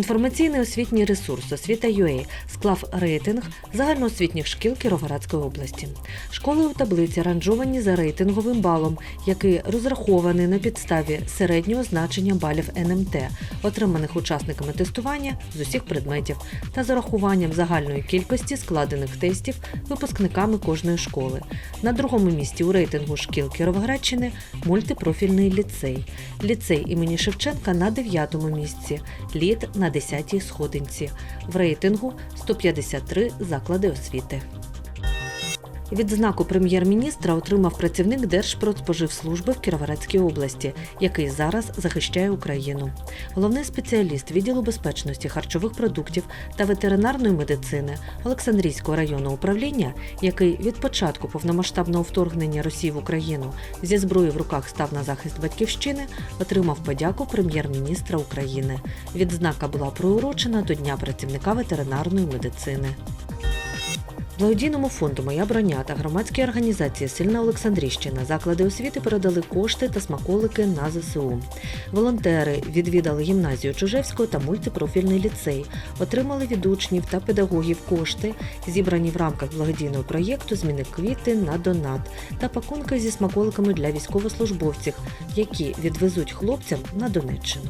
Інформаційний освітній ресурс Освіта.UA склав рейтинг загальноосвітніх шкіл Кіровоградської області. Школи у таблиці ранжовані за рейтинговим балом, який розрахований на підставі середнього значення балів НМТ, отриманих учасниками тестування з усіх предметів, та з урахуванням загальної кількості складених тестів випускниками кожної школи. На другому місці у рейтингу шкіл Кіровоградщини мультипрофільний ліцей. Ліцей імені Шевченка на 9-му місці, лід на 10-й сходинці. В рейтингу 153 заклади освіти. Відзнаку прем'єр-міністра отримав працівник Держпродспоживслужби в Кіровоградській області, який зараз захищає Україну. Головний спеціаліст відділу безпечності харчових продуктів та ветеринарної медицини Олександрійського районного управління, який від початку повномасштабного вторгнення Росії в Україну зі зброєю в руках став на захист батьківщини, отримав подяку прем'єр-міністра України. Відзнака була приурочена до Дня працівника ветеринарної медицини. Благодійному фонду Моя броня та громадській організації Сильна Олександрівщина заклади освіти передали кошти та смаколики на ЗСУ. Волонтери відвідали гімназію Чужевського та мультипрофільний ліцей, отримали від учнів та педагогів кошти, зібрані в рамках благодійного проєкту Зміни квіти на донат та пакунки зі смаколиками для військовослужбовців, які відвезуть хлопцям на Донеччину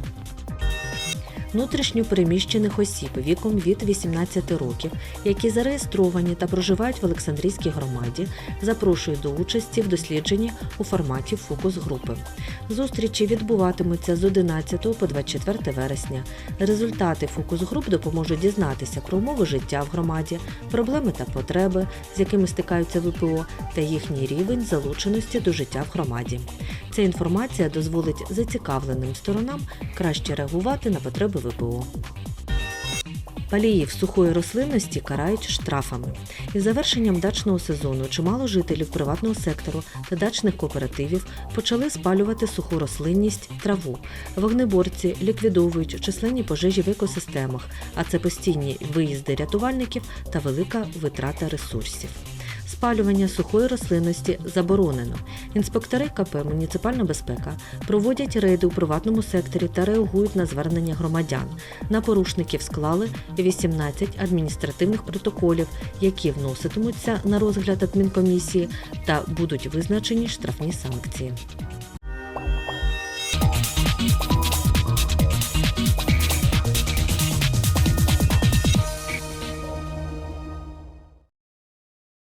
внутрішньо переміщених осіб віком від 18 років, які зареєстровані та проживають в Олександрійській громаді, запрошують до участі в дослідженні у форматі фокус-групи. Зустрічі відбуватимуться з 11 по 24 вересня. Результати фокус-груп допоможуть дізнатися про умови життя в громаді, проблеми та потреби, з якими стикаються ВПО, та їхній рівень залученості до життя в громаді. Ця інформація дозволить зацікавленим сторонам краще реагувати на потреби ВПО. Паліїв сухої рослинності карають штрафами. Із завершенням дачного сезону чимало жителів приватного сектору та дачних кооперативів почали спалювати суху рослинність траву. Вогнеборці ліквідовують численні пожежі в екосистемах, а це постійні виїзди рятувальників та велика витрата ресурсів. Спалювання сухої рослинності заборонено. Інспектори КП «Муніципальна безпека» проводять рейди у приватному секторі та реагують на звернення громадян. На порушників склали 18 адміністративних протоколів, які вноситимуться на розгляд адмінкомісії та будуть визначені штрафні санкції.